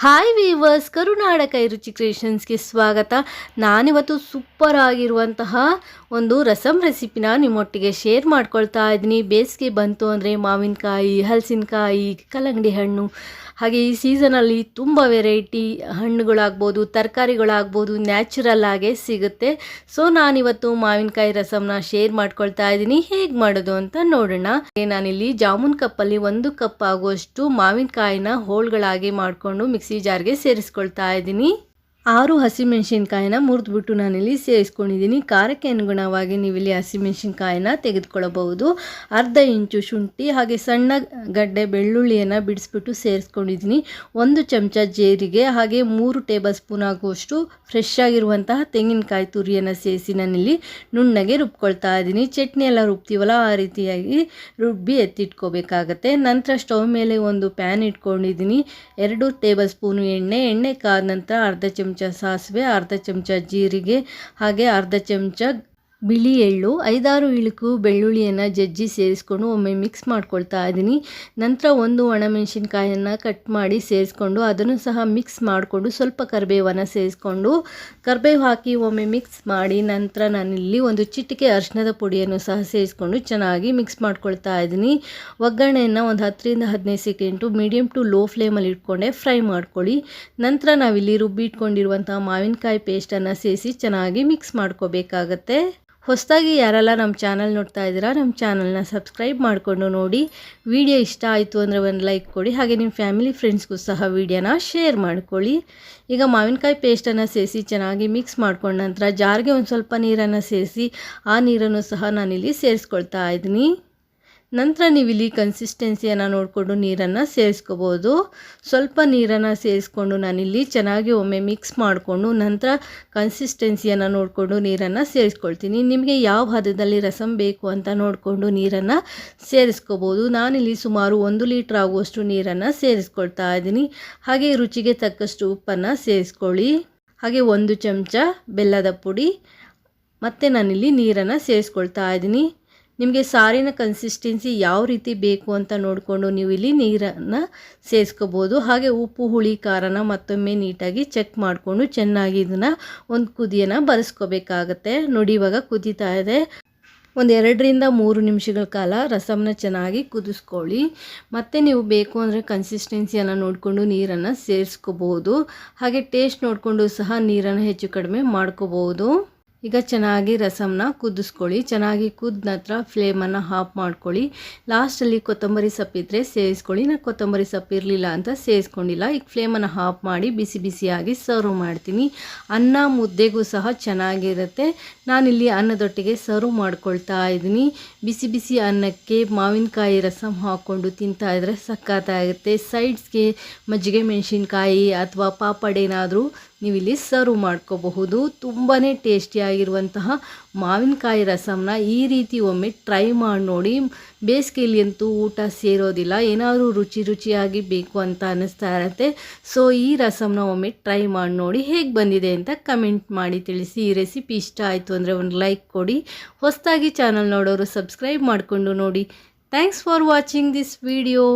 Hi viewers ಕರುನಾಡ ಕೈರುಚಿ ಕ್ರಿಯೇಷನ್ಸ್ಗೆ ಸ್ವಾಗತ. ನಾನಿವತ್ತು super ಆಗಿರುವಂತಹ ಒಂದು ರಸಮ್ ರೆಸಿಪಿನ ನಿಮ್ಮೊಟ್ಟಿಗೆ ಶೇರ್ ಮಾಡ್ಕೊಳ್ತಾ ಇದ್ದೀನಿ. ಬೇಸಿಗೆ ಬಂತು ಅಂದರೆ ಮಾವಿನಕಾಯಿ, ಹಲಸಿನಕಾಯಿ, ಕಲ್ಲಂಗಡಿ ಹಣ್ಣು ಹಾಗೆ ಈ ಸೀಸನಲ್ಲಿ ತುಂಬ ವೆರೈಟಿ ಹಣ್ಣುಗಳಾಗ್ಬೋದು, ತರಕಾರಿಗಳಾಗ್ಬೋದು ನ್ಯಾಚುರಲ್ ಆಗೇ ಸಿಗುತ್ತೆ. ಸೊ ನಾನಿವತ್ತು ಮಾವಿನಕಾಯಿ ರಸಮ್ನ ಶೇರ್ ಮಾಡ್ಕೊಳ್ತಾ ಇದ್ದೀನಿ. ಹೇಗೆ ಮಾಡೋದು ಅಂತ ನೋಡೋಣ. ನಾನಿಲ್ಲಿ ಜಾಮೂನ್ ಕಪ್ಪಲ್ಲಿ ಒಂದು ಕಪ್ ಆಗುವಷ್ಟು ಮಾವಿನಕಾಯಿನ ಹೋಳ್ಗಳಾಗಿ ಮಾಡಿಕೊಂಡು ಮಿಕ್ಸಿ ಜಾರ್ಗೆ ಸೇರಿಸ್ಕೊಳ್ತಾ ಇದ್ದೀನಿ. ಆರು ಹಸಿಮೆಣಸಿನ್ಕಾಯಿನ ಮುರಿದ್ಬಿಟ್ಟು ನಾನಿಲ್ಲಿ ಸೇರಿಸ್ಕೊಂಡಿದ್ದೀನಿ ಖಾರಕ್ಕೆ ಅನುಗುಣವಾಗಿ ನೀವಿಲ್ಲಿ ಹಸಿಮೆಣಸಿನ್ಕಾಯಿನ ತೆಗೆದುಕೊಳ್ಳಬಹುದು. ಅರ್ಧ ಇಂಚು ಶುಂಠಿ ಹಾಗೆ ಸಣ್ಣ ಗಡ್ಡೆ ಬೆಳ್ಳುಳ್ಳಿಯನ್ನು ಬಿಡಿಸ್ಬಿಟ್ಟು ಸೇರಿಸ್ಕೊಂಡಿದ್ದೀನಿ. ಒಂದು ಚಮಚ ಜೇರಿಗೆ ಹಾಗೆ ಮೂರು ಟೇಬಲ್ ಸ್ಪೂನ್ ಆಗುವಷ್ಟು ಫ್ರೆಶ್ ಆಗಿರುವಂತಹ ತೆಂಗಿನಕಾಯಿ ತುರಿಯನ್ನು ಸೇರಿಸಿ ನಾನಿಲ್ಲಿ ನುಣ್ಣಗೆ ರುಬ್ಕೊಳ್ತಾ ಇದ್ದೀನಿ. ಚಟ್ನಿ ಎಲ್ಲ ರುಬ್ತೀವಲ್ಲ ಆ ರೀತಿಯಾಗಿ ರುಬ್ಬಿ ಎತ್ತಿಟ್ಕೋಬೇಕಾಗತ್ತೆ. ನಂತರ ಸ್ಟೌವ್ ಮೇಲೆ ಒಂದು ಪ್ಯಾನ್ ಇಟ್ಕೊಂಡಿದ್ದೀನಿ. ಎರಡು ಟೇಬಲ್ ಸ್ಪೂನು ಎಣ್ಣೆ ಎಣ್ಣೆ ಕಾದ ನಂತರ ಅರ್ಧ ಚಮಚ ಸಾಸಿವೆ ಅರ್ಧ ಚಮಚ ಜೀರಿಗೆ ಹಾಗೆ ಅರ್ಧ ಚಮಚ ಬಿಳಿ ಎಳ್ಳು, ಐದಾರು ಇಳುಕು ಬೆಳ್ಳುಳ್ಳಿಯನ್ನು ಜಜ್ಜಿ ಸೇರಿಸ್ಕೊಂಡು ಒಮ್ಮೆ ಮಿಕ್ಸ್ ಮಾಡ್ಕೊಳ್ತಾ ಇದ್ದೀನಿ ನಂತರ ಒಂದು ಒಣಮೆಣಸಿನ್ಕಾಯನ್ನು ಕಟ್ ಮಾಡಿ ಸೇರಿಸ್ಕೊಂಡು ಅದನ್ನು ಸಹ ಮಿಕ್ಸ್ ಮಾಡಿಕೊಂಡು ಸ್ವಲ್ಪ ಕರಿಬೇವನ್ನು ಸೇರಿಸ್ಕೊಂಡು ಕರಿಬೇವು ಹಾಕಿ ಒಮ್ಮೆ ಮಿಕ್ಸ್ ಮಾಡಿ ನಂತರ ನಾನಿಲ್ಲಿ ಒಂದು ಚಿಟಿಕೆ ಅರಿಶಿನದ ಪುಡಿಯನ್ನು ಸಹ ಸೇರಿಸ್ಕೊಂಡು ಚೆನ್ನಾಗಿ ಮಿಕ್ಸ್ ಮಾಡ್ಕೊಳ್ತಾ ಇದ್ದೀನಿ ಒಗ್ಗರಣೆಯನ್ನು ಒಂದು ಹತ್ತರಿಂದ ಹದಿನೈದು ಸೆಕೆಂಡು ಮೀಡಿಯಮ್ ಟು ಲೋ ಫ್ಲೇಮಲ್ಲಿ ಇಟ್ಕೊಂಡೆ ಫ್ರೈ ಮಾಡ್ಕೊಳ್ಳಿ. ನಂತರ ನಾವಿಲ್ಲಿ ರುಬ್ಬಿ ಇಟ್ಕೊಂಡಿರುವಂಥ ಮಾವಿನಕಾಯಿ ಪೇಸ್ಟನ್ನು ಸೇರಿಸಿ ಚೆನ್ನಾಗಿ ಮಿಕ್ಸ್ ಮಾಡ್ಕೋಬೇಕಾಗತ್ತೆ. ಹೊಸದಾಗಿ ಯಾರೆಲ್ಲ ನಮ್ಮ ಚಾನಲ್ ನೋಡ್ತಾ ಇದ್ದೀರಾ, ನಮ್ಮ ಚಾನಲ್ನ ಸಬ್ಸ್ಕ್ರೈಬ್ ಮಾಡಿಕೊಂಡು ನೋಡಿ. ವಿಡಿಯೋ ಇಷ್ಟ ಆಯಿತು ಅಂದರೆ ಒಂದು ಲೈಕ್ ಕೊಡಿ, ಹಾಗೆ ನಿಮ್ಮ ಫ್ಯಾಮಿಲಿ ಫ್ರೆಂಡ್ಸ್ಗೂ ಸಹ ವಿಡಿಯೋನ ಶೇರ್ ಮಾಡ್ಕೊಳ್ಳಿ. ಈಗ ಮಾವಿನಕಾಯಿ ಪೇಸ್ಟನ್ನು ಸೇರಿಸಿ ಚೆನ್ನಾಗಿ ಮಿಕ್ಸ್ ಮಾಡ್ಕೊಂಡ ನಂತರ ಜಾರ್ಗೆ ಒಂದು ಸ್ವಲ್ಪ ನೀರನ್ನು ಸೇರಿಸಿ ಆ ನೀರನ್ನು ಸಹ ನಾನಿಲ್ಲಿ ಸೇರಿಸ್ಕೊಳ್ತಾ ಇದ್ದೀನಿ. ನಂತರ ನೀವು ಇಲ್ಲಿ ಕನ್ಸಿಸ್ಟೆನ್ಸಿಯನ್ನು ನೋಡಿಕೊಂಡು ನೀರನ್ನು ಸೇರಿಸ್ಕೋಬೋದು. ಸ್ವಲ್ಪ ನೀರನ್ನು ಸೇರಿಸ್ಕೊಂಡು ನಾನಿಲ್ಲಿ ಚೆನ್ನಾಗಿ ಒಮ್ಮೆ ಮಿಕ್ಸ್ ಮಾಡಿಕೊಂಡು ನಂತರ ಕನ್ಸಿಸ್ಟೆನ್ಸಿಯನ್ನು ನೋಡಿಕೊಂಡು ನೀರನ್ನು ಸೇರಿಸ್ಕೊಳ್ತೀನಿ. ನಿಮಗೆ ಯಾವ ಹದದಲ್ಲಿ ರಸಮ್ ಬೇಕು ಅಂತ ನೋಡಿಕೊಂಡು ನೀರನ್ನು ಸೇರಿಸ್ಕೋಬೋದು. ನಾನಿಲ್ಲಿ ಸುಮಾರು ಒಂದು ಲೀಟ್ರ್ ಆಗುವಷ್ಟು ನೀರನ್ನು ಸೇರಿಸ್ಕೊಳ್ತಾ ಇದ್ದೀನಿ. ಹಾಗೆ ರುಚಿಗೆ ತಕ್ಕಷ್ಟು ಉಪ್ಪನ್ನು ಸೇರಿಸ್ಕೊಳ್ಳಿ. ಹಾಗೆ ಒಂದು ಚಮಚ ಬೆಲ್ಲದ ಪುಡಿ. ಮತ್ತು ನಾನಿಲ್ಲಿ ನೀರನ್ನು ಸೇರಿಸ್ಕೊಳ್ತಾ ಇದ್ದೀನಿ. ನಿಮಗೆ ಸಾರಿನ ಕನ್ಸಿಸ್ಟೆನ್ಸಿ ಯಾವ ರೀತಿ ಬೇಕು ಅಂತ ನೋಡಿಕೊಂಡು ನೀವು ಇಲ್ಲಿ ನೀರನ್ನು ಸೇರಿಸ್ಕೋಬೋದು ಹಾಗೆ ಉಪ್ಪು, ಹುಳಿ, ಖಾರನ ಮತ್ತೊಮ್ಮೆ ನೀಟಾಗಿ ಚೆಕ್ ಮಾಡಿಕೊಂಡು ಚೆನ್ನಾಗಿ ಇದನ್ನು ಒಂದು ಕುದಿಯನ್ನು ಬರೆಸ್ಕೋಬೇಕಾಗತ್ತೆ. ನೋಡಿ ಇವಾಗ ಕುದೀತಾ ಇದೆ. ಒಂದು ಎರಡರಿಂದ ಮೂರು ನಿಮಿಷಗಳ ಕಾಲ ರಸಮನ್ನ ಚೆನ್ನಾಗಿ ಕುದಿಸ್ಕೊಳ್ಳಿ. ಮತ್ತು ನೀವು ಬೇಕು ಅಂದರೆ ಕನ್ಸಿಸ್ಟೆನ್ಸಿಯನ್ನು ನೋಡಿಕೊಂಡು ನೀರನ್ನು ಸೇರಿಸ್ಕೋಬೋದು. ಹಾಗೆ ಟೇಸ್ಟ್ ನೋಡಿಕೊಂಡು ಸಹ ನೀರನ್ನು ಹೆಚ್ಚು ಕಡಿಮೆ ಮಾಡ್ಕೋಬೋದು. ಈಗ ಚೆನ್ನಾಗಿ ರಸಮನ್ನ ಕುದಿಸ್ಕೊಳ್ಳಿ. ಚೆನ್ನಾಗಿ ಕುದ್ದ ನಂತರ ಫ್ಲೇಮನ್ನು ಹಾಫ್ ಮಾಡ್ಕೊಳ್ಳಿ. ಲಾಸ್ಟಲ್ಲಿ ಕೊತ್ತಂಬರಿ ಸೊಪ್ಪಿದ್ರೆ ಸೇರಿಸ್ಕೊಳ್ಳಿ ನಾನು ಕೊತ್ತಂಬರಿ ಸೊಪ್ಪು ಇರಲಿಲ್ಲ ಅಂತ ಸೇರಿಸ್ಕೊಂಡಿಲ್ಲ ಈಗ ಫ್ಲೇಮನ್ನು ಹಾಫ್ ಮಾಡಿ ಬಿಸಿ ಬಿಸಿಯಾಗಿ ಸರ್ವ್ ಮಾಡ್ತೀನಿ. ಅನ್ನ ಮುದ್ದೆಗೂ ಸಹ ಚೆನ್ನಾಗಿರುತ್ತೆ. ನಾನಿಲ್ಲಿ ಅನ್ನದೊಟ್ಟಿಗೆ ಸರ್ವ್ ಮಾಡ್ಕೊಳ್ತಾ ಇದ್ದೀನಿ. ಬಿಸಿ ಬಿಸಿ ಅನ್ನಕ್ಕೆ ಮಾವಿನಕಾಯಿ ರಸಮ್ ಹಾಕ್ಕೊಂಡು ತಿಂತಾ ಇದ್ರೆ ಸಕ್ಕತ್ತಾಗುತ್ತೆ ಸೈಡ್ಸ್ಗೆ ಮಜ್ಜಿಗೆ ಮೆಣಸಿನ್ಕಾಯಿ ಅಥವಾ ಪಾಪಡ್ ನೀವಿಲ್ಲಿ ಸರ್ವ್ ಮಾಡ್ಕೋಬಹುದು. ತುಂಬಾ ಟೇಸ್ಟಿಯಾಗಿರುವಂತಹ ಮಾವಿನಕಾಯಿ ರಸಮ್ನ ಈ ರೀತಿ ಒಮ್ಮೆ ಟ್ರೈ ಮಾಡಿ ನೋಡಿ. ಬೇಸಿಗೆಯಲ್ಲಿ ಅಂತೂ ಊಟ ಸೇರೋದಿಲ್ಲ. ಏನಾದರೂ ರುಚಿ ರುಚಿಯಾಗಿ ಬೇಕು ಅಂತ ಅನ್ನಿಸ್ತಾ ಇರತ್ತೆ. ಸೊ ಈ ರಸಮ್ನ ಒಮ್ಮೆ ಟ್ರೈ ಮಾಡಿ ನೋಡಿ ಹೇಗೆ ಬಂದಿದೆ ಅಂತ ಕಮೆಂಟ್ ಮಾಡಿ ತಿಳಿಸಿ. ಈ ರೆಸಿಪಿ ಇಷ್ಟ ಆಯಿತು ಅಂದರೆ ಒಂದು ಲೈಕ್ ಕೊಡಿ. ಹೊಸದಾಗಿ ಚಾನಲ್ ನೋಡೋರು ಸಬ್ಸ್ಕ್ರೈಬ್ ಮಾಡಿಕೊಂಡು ನೋಡಿ. Thanks for watching this video